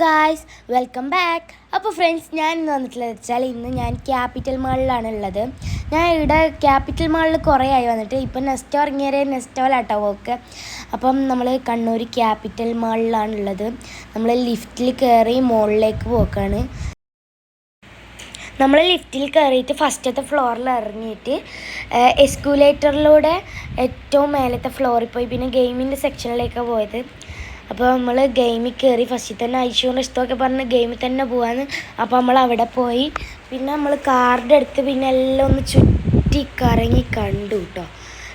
Guys welcome back അപ്പോൾ friends ഞാൻ ഇന്ന് വന്നിട്ടുള്ളത് വെച്ചാൽ ഇന്ന് ഞാൻ ക്യാപിറ്റൽ മാളിലാണ് ഉള്ളത്. ഞാൻ ഇവിടെ ക്യാപിറ്റൽ മാളിൽ കുറേ ആയി വന്നിട്ട് ഇപ്പം നെസ്റ്റോ ഇറങ്ങിയവരെ നെസ്റ്റോലാട്ടോ പോക്ക്. അപ്പം നമ്മൾ കണ്ണൂർ ക്യാപിറ്റൽ മാളിലാണ് ഉള്ളത്. നമ്മൾ ലിഫ്റ്റിൽ കയറി മുകളിലേക്ക് പോക്കാണ്. നമ്മൾ ലിഫ്റ്റിൽ കയറിയിട്ട് ഫസ്റ്റത്തെ ഫ്ലോറിൽ ഇറങ്ങിയിട്ട് എസ്കുലേറ്ററിലൂടെ ഏറ്റവും മേലത്തെ ഫ്ലോറിൽ പോയി. പിന്നെ ഗെയിമിന്റെ സെക്ഷനിലേക്കാണ് പോയത്. അപ്പോൾ നമ്മൾ ഗെയിമിൽ കയറി ഫസ്റ്റിൽ തന്നെ ഐശ്വര്യം ഇഷ്ടമൊക്കെ പറഞ്ഞ് ഗെയിമിൽ തന്നെ പോവാന്ന്. അപ്പോൾ നമ്മൾ അവിടെ പോയി. പിന്നെ നമ്മൾ കാർഡ് എടുത്ത് പിന്നെ എല്ലാം ഒന്ന് ചുറ്റി കറങ്ങി കണ്ടു കേട്ടോ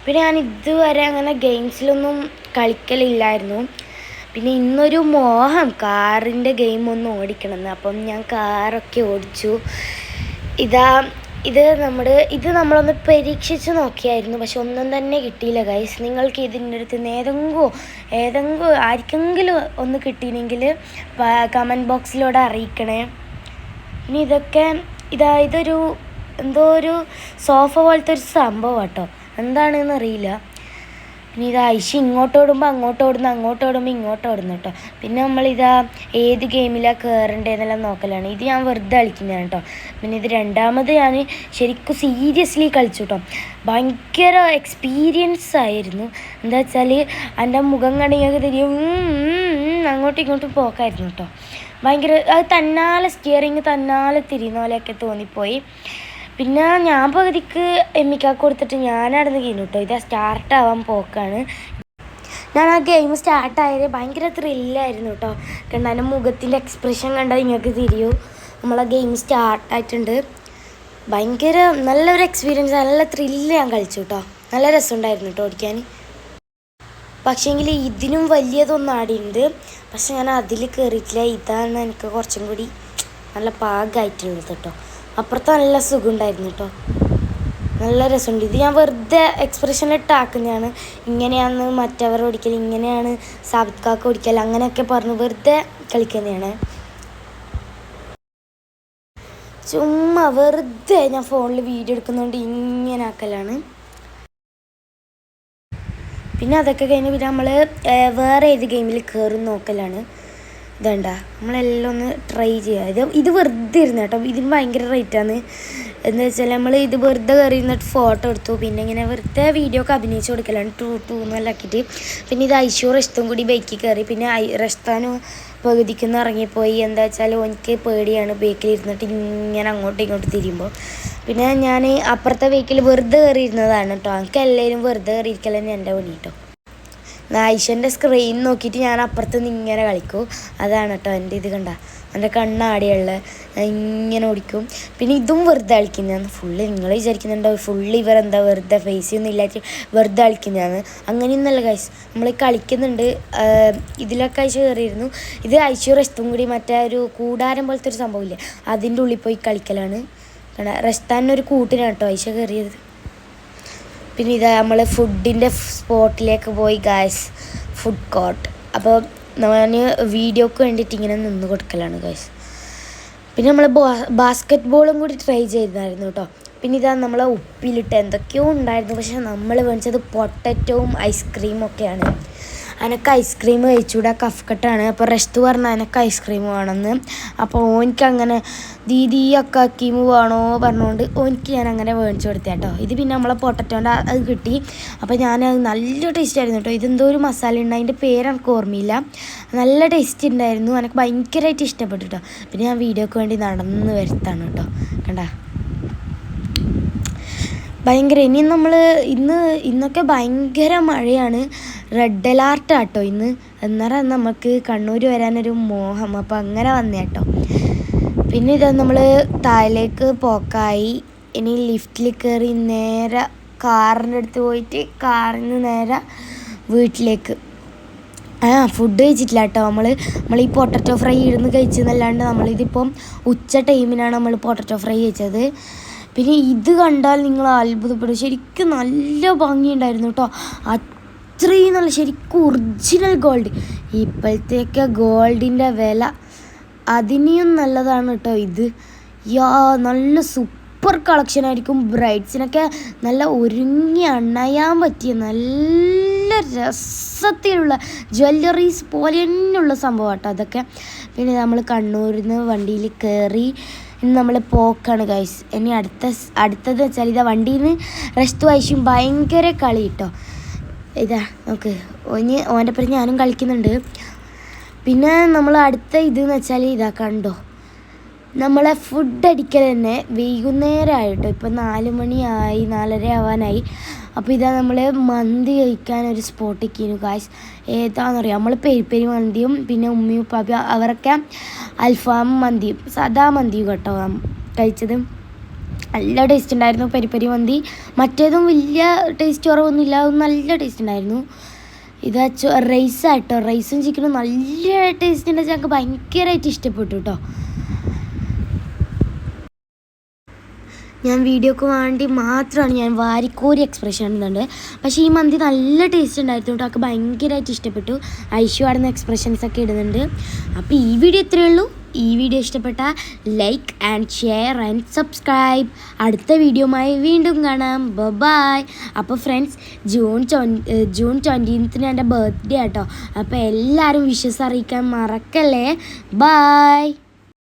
പിന്നെ ഞാൻ ഇതുവരെ അങ്ങനെ ഗെയിംസിലൊന്നും കളിക്കലില്ലായിരുന്നു. പിന്നെ ഇന്നൊരു മോഹം കാറിന്റെ ഗെയിം ഒന്ന് ഓടിക്കണമെന്ന് അപ്പം ഞാൻ കാറൊക്കെ ഓടിച്ചു. ഇതാ ഇത് നമ്മുടെ ഇത് നമ്മളൊന്ന് പരീക്ഷിച്ച് നോക്കിയായിരുന്നു പക്ഷെ ഒന്നും തന്നെ കിട്ടിയില്ല ഗൈസ് നിങ്ങൾക്ക് ഇതിന്റെ അടുത്ത് നിന്ന് ഏതെങ്കിലും ഏതെങ്കിലും ആർക്കെങ്കിലും ഒന്ന് കിട്ടിയില്ലെങ്കിൽ കമന്റ് ബോക്സിലൂടെ അറിയിക്കണേ. ഇനി ഇതൊക്കെ ഇതാ ഇതൊരു എന്തോ ഒരു സോഫ പോലത്തെ ഒരു സംഭവം കേട്ടോ എന്താണെന്ന് അറിയില്ല പിന്നെ ഇത് ഐശി ഇങ്ങോട്ട് ഓടുമ്പോൾ അങ്ങോട്ട് ഓടുന്നു അങ്ങോട്ട് ഓടുമ്പോൾ ഇങ്ങോട്ട് ഓടുന്നു കേട്ടോ പിന്നെ നമ്മളിതാ ഏത് ഗെയിമിലാണ് കയറേണ്ടതെന്നെല്ലാം നോക്കലാണ്. ഇത് ഞാൻ വെറുതെ കളിക്കുന്നതാണ് കേട്ടോ പിന്നെ ഇത് രണ്ടാമത് ഞാൻ ശരിക്കും സീരിയസ്ലി കളിച്ചു കേട്ടോ ഭയങ്കര എക്സ്പീരിയൻസ് ആയിരുന്നു. എന്താ വെച്ചാൽ എന്റെ മുഖം കണ്ടെങ്കിൽ തിരിയും അങ്ങോട്ടും ഇങ്ങോട്ടും പോക്കായിരുന്നു കേട്ടോ ഭയങ്കര അത് തന്നാലെ സ്റ്റിയറിങ് തന്നാലെ തിരിയുന്ന പോലെയൊക്കെ തോന്നിപ്പോയി. പിന്നെ ഞാൻ പകുതിക്ക് എമ്മിക്കാക്ക് കൊടുത്തിട്ട് ഞാനടന്ന് കഴിഞ്ഞു കേട്ടോ ഇത് സ്റ്റാർട്ടാവാൻ പോക്കാണ്. ഞാൻ ആ ഗെയിം സ്റ്റാർട്ടായത് ഭയങ്കര ത്രില്ലായിരുന്നു കേട്ടോ കണ്ട എന്റെ മുഖത്തിന്റെ എക്സ്പ്രഷൻ കണ്ടാൽ നിങ്ങൾക്ക് തിരിയൂ. നമ്മളെ ഗെയിം സ്റ്റാർട്ടായിട്ടുണ്ട്. ഭയങ്കര നല്ലൊരു എക്സ്പീരിയൻസ് നല്ല ത്രില്ല് ഞാൻ കളിച്ചു കേട്ടോ നല്ല രസമുണ്ടായിരുന്നു കേട്ടോ ഓടിക്കാൻ. പക്ഷേങ്കിൽ ഇതിനും വലിയതൊന്നും ആടിയുണ്ട് പക്ഷെ ഞാൻ അതിൽ കയറിയിട്ടില്ല ഇതാണ് എനിക്ക് കുറച്ചും കൂടി നല്ല പാകമായിട്ടുള്ളത് കേട്ടോ അപ്പുറത്ത് നല്ല സുഖമുണ്ടായിരുന്നു കേട്ടോ നല്ല രസമുണ്ട്. ഇത് ഞാൻ വെറുതെ എക്സ്പ്രഷൻ ഇട്ടാക്കുന്നതാണ് ഇങ്ങനെയാണ് മറ്റവർ ഓടിക്കൽ ഇങ്ങനെയാണ് സാബിത് കാക്ക ഓടിക്കൽ അങ്ങനെയൊക്കെ പറഞ്ഞ് വെറുതെ കളിക്കുന്നതാണ്. ചുമ്മാ വെറുതെ ഞാൻ ഫോണിൽ വീഡിയോ എടുക്കുന്നതുകൊണ്ട് ഇങ്ങനെ ആക്കലാണ്. പിന്നെ അതൊക്കെ കഴിഞ്ഞ് പിന്നെ നമ്മൾ വേറെ ഏത് ഗെയിമിൽ കയറും നോക്കലാണ്. ഇതണ്ട? നമ്മളെല്ലാം ഒന്ന് ട്രൈ ചെയ്യുക ഇത് ഇത് വെറുതെ ഇരുന്ന് കേട്ടോ. ഇതിന് ഭയങ്കര റേറ്റാണ് എന്ന് വെച്ചാൽ നമ്മൾ ഇത് വെറുതെ കയറി നിന്നിട്ട് ഫോട്ടോ എടുത്തു. പിന്നെ ഇങ്ങനെ വെറുതെ വീഡിയോ ഒക്കെ അഭിനയിച്ച് കൊടുക്കലാണ്. ടൂ ടൂ എന്നെല്ലാം ആക്കിയിട്ട് പിന്നെ ഇത് ഐശോ റെസ്റ്റും കൂടി ബൈക്കിൽ കയറി പിന്നെ ഐ റെസ്താനും പകുതിക്കുന്ന് ഇറങ്ങിപ്പോയി. എന്താ വെച്ചാൽ എനിക്ക് പേടിയാണ് ബൈക്കിൽ ഇരുന്നിട്ട് ഇങ്ങനെ അങ്ങോട്ടും ഇങ്ങോട്ട് തിരിയുമ്പോൾ. പിന്നെ ഞാൻ അപ്പുറത്തെ ബൈക്കിൽ വെറുതെ കയറി ഇരുന്നതാണ് കേട്ടോ. എനിക്ക് എല്ലാവരും വെറുതെ കയറി ഇരിക്കൽ തന്നെ എന്റെ പണി കേട്ടോ. ആയിഷന്റെ സ്ക്രീൻ നോക്കിയിട്ട് ഞാൻ അപ്പുറത്ത് നിന്ന് ഇങ്ങനെ കളിക്കും. അതാണ് കേട്ടോ എന്റെ ഇത് കണ്ട. എന്റെ കണ്ണാടിയുള്ള ഇങ്ങനെ ഓടിക്കും. പിന്നെ ഇതും വെറുതെ കളിക്കുന്നതാണ്. ഫുള്ള് നിങ്ങൾ വിചാരിക്കുന്നുണ്ടോ? ഫുള്ള് ഇവരെന്താ വെറുതെ ഫേസ് ഒന്നും ഇല്ലാത്ത വെറുതെ കളിക്കുന്നതാണ്. അങ്ങനെയൊന്നല്ല കാശ് നമ്മൾ കളിക്കുന്നുണ്ട്. ഇതിലൊക്കെ അയച്ചു കയറിയിരുന്നു. ഇത് അയച്ചു റെസ്റ്റും കൂടി മറ്റേ ഒരു കൂടാരം പോലത്തെ ഒരു സംഭവമില്ലേ? അതിന്റെ ഉള്ളിൽ പോയി കളിക്കലാണ്. ഒരു കൂട്ടിനാണ് കേട്ടോ അയച്ച കയറിയത്. പിന്നെ ഇതാ നമ്മൾ ഫുഡിന്റെ സ്പോട്ടിലേക്ക് പോയി ഗായ്സ് ഫുഡ് കോർട്ട് അപ്പോൾ ഞാൻ വീഡിയോക്ക് വേണ്ടിയിട്ട് ഇങ്ങനെ നിന്ന് കൊടുക്കലാണ് ഗായ്സ് പിന്നെ നമ്മൾ ബാസ്ക്കറ്റ് ബോളും കൂടി ട്രൈ ചെയ്തായിരുന്നു കേട്ടോ പിന്നെ ഇതാ നമ്മളെ ഉപ്പിലിട്ട് എന്തൊക്കെയോ ഉണ്ടായിരുന്നു. പക്ഷേ നമ്മൾ മേടിച്ചത് പൊട്ടറ്റവും ഐസ്ക്രീമും ഒക്കെയാണ്. എനിക്ക് ഐസ്ക്രീം കഴിച്ചുകൂടാ കഫ്കട്ടാണ്. അപ്പോൾ റെസ്റ്റ് പറഞ്ഞാൽ എനിക്ക് ഐസ്ക്രീം വേണമെന്ന്. അപ്പോൾ ഓനിക്ക് അങ്ങനെ ദീദി അക്കാക്കീമ് വേണോ പറഞ്ഞുകൊണ്ട് ഓനിക്ക് ഞാൻ അങ്ങനെ മേടിച്ചു കൊടുത്തേ കേട്ടോ ഇത് പിന്നെ നമ്മളെ പൊട്ടറ്റോന്റെ അത് കിട്ടി. അപ്പോൾ ഞാൻ നല്ല ടേസ്റ്റ് ആയിരുന്നു കേട്ടോ ഇതെന്തോ ഒരു മസാല ഉണ്ട്. അതിന്റെ പേര് എനിക്ക് ഓർമ്മയില്ല. നല്ല ടേസ്റ്റ് ഉണ്ടായിരുന്നു എനിക്ക് ഭയങ്കരമായിട്ട് ഇഷ്ടപ്പെട്ടു കേട്ടോ പിന്നെ ഞാൻ വീഡിയോക്ക് വേണ്ടി നടന്ന് വരുത്താണ് കേട്ടോ കണ്ടാ? ഭയങ്കര ഇനി നമ്മൾ ഇന്ന് ഇന്നൊക്കെ ഭയങ്കര മഴയാണ്. റെഡ് അലാർട്ട് കേട്ടോ ഇന്ന്. എന്നാൽ നമുക്ക് കണ്ണൂർ വരാനൊരു മോഹം. അപ്പോൾ അങ്ങനെ വന്നേ കേട്ടോ പിന്നെ ഇത് നമ്മൾ താഴേക്ക് പോക്കായി. ഇനി ലിഫ്റ്റിൽ കയറി നേരെ കാറിന്റെ അടുത്ത് പോയിട്ട് കാറിൽ നിന്ന് നേരെ വീട്ടിലേക്ക്. ആ ഫുഡ് കഴിച്ചിട്ടില്ല കേട്ടോ നമ്മൾ നമ്മൾ ഈ പൊട്ടറ്റോ ഫ്രൈ ഇരുന്ന് കഴിച്ചെന്നല്ലാണ്ട് നമ്മളിതിപ്പം ഉച്ച ടൈമിനാണ് നമ്മൾ പൊട്ടറ്റോ ഫ്രൈ കഴിച്ചത്. പിന്നെ ഇത് കണ്ടാൽ നിങ്ങൾ അത്ഭുതപ്പെടും. ശരിക്കും നല്ല ഭംഗിയുണ്ടായിരുന്നു കേട്ടോ. അത്രയും നല്ല ശരിക്കും ഒറിജിനൽ ഗോൾഡ് ഇപ്പോഴത്തേക്ക് ഗോൾഡിന്റെ വില അതിനെയും നല്ലതാണ് കേട്ടോ ഇത്. യാ നല്ല സൂപ്പർ കളക്ഷൻ ആയിരിക്കും. ബ്രൈഡ്സിനൊക്കെ നല്ല ഒരുങ്ങി അണയാൻ പറ്റിയ നല്ല രസത്തിലുള്ള ജ്വല്ലറീസ് പോലെ തന്നെയുള്ള സംഭവം കേട്ടോ അതൊക്കെ. പിന്നെ നമ്മൾ കണ്ണൂരിൽ നിന്ന് വണ്ടിയിൽ കയറി ഇന്ന് നമ്മൾ പോക്കാണ് ഗൈസ് ഇനി അടുത്ത അടുത്തത് വെച്ചാൽ ഇതാ വണ്ടിയിൽ നിന്ന് റെസ്റ്റ് വായിച്ചും ഭയങ്കര കളി കേട്ടോ ഇതാ നമുക്ക് ഒന്നി ഓന്റെ പേര് ഞാനും കളിക്കുന്നുണ്ട്. പിന്നെ നമ്മൾ അടുത്ത ഇതെന്ന് വെച്ചാൽ ഇതാ കണ്ടോ? നമ്മളെ ഫുഡ് അടിക്കൽ തന്നെ വൈകുന്നേരമായിട്ടോ ഇപ്പം നാല് മണിയായി നാലര ആവാനായി. അപ്പോൾ ഇതാ നമ്മൾ മന്തി കഴിക്കാൻ ഒരു സ്പോട്ടിക്കുന്നു കാശ് ഏതാണെന്നറിയാം നമ്മൾ പെരിപ്പെരി മന്തിയും പിന്നെ ഉമ്മി ഉപ്പാപ്പയും അവരൊക്കെ അൽഫാം മന്തിയും സദാ മന്തിയും കേട്ടോ കഴിച്ചത്. നല്ല ടേസ്റ്റ് ഉണ്ടായിരുന്നു പെരിപ്പെരി മന്തി. മറ്റേതും വലിയ ടേസ്റ്റ് കുറവൊന്നുമില്ല അതും നല്ല ടേസ്റ്റ് ഉണ്ടായിരുന്നു. ഇത് റൈസ് ആട്ടോ. റൈസും ചിക്കനും നല്ല ടേസ്റ്റ് ഉണ്ട് ഞങ്ങൾക്ക് ഭയങ്കരമായിട്ട് ഇഷ്ടപ്പെട്ടു കേട്ടോ. ഞാൻ വീഡിയോക്ക് വേണ്ടി മാത്രമാണ് ഞാൻ വാരിക്കോരി എക്സ്പ്രഷൻ ഇടുന്നുണ്ട് പക്ഷേ ഈ മന്തി നല്ല ടേസ്റ്റ് ഉണ്ടായിരുന്നു കേട്ടോ. അവൾക്ക് ഭയങ്കരമായിട്ട് ഇഷ്ടപ്പെട്ടു. ഐഷു എക്സ്പ്രഷൻസ് ഒക്കെ ഇടുന്നുണ്ട്. അപ്പോൾ ഈ വീഡിയോ ഇത്രയേ ഉള്ളൂ. ഈ വീഡിയോ ഇഷ്ടപ്പെട്ട like and share and subscribe അടുത്ത വീഡിയോമായി വീണ്ടും കാണാം. ബൈ അപ്പോൾ ഫ്രണ്ട്സ് ജൂൺ ട്വൻ ജൂൺ ട്വന്റീൻത്തിന് എന്റെ ബർത്ത്ഡേ ആട്ടോ. അപ്പോൾ എല്ലാവരും വിഷസ് അറിയിക്കാൻ മറക്കല്ലേ? ബായ്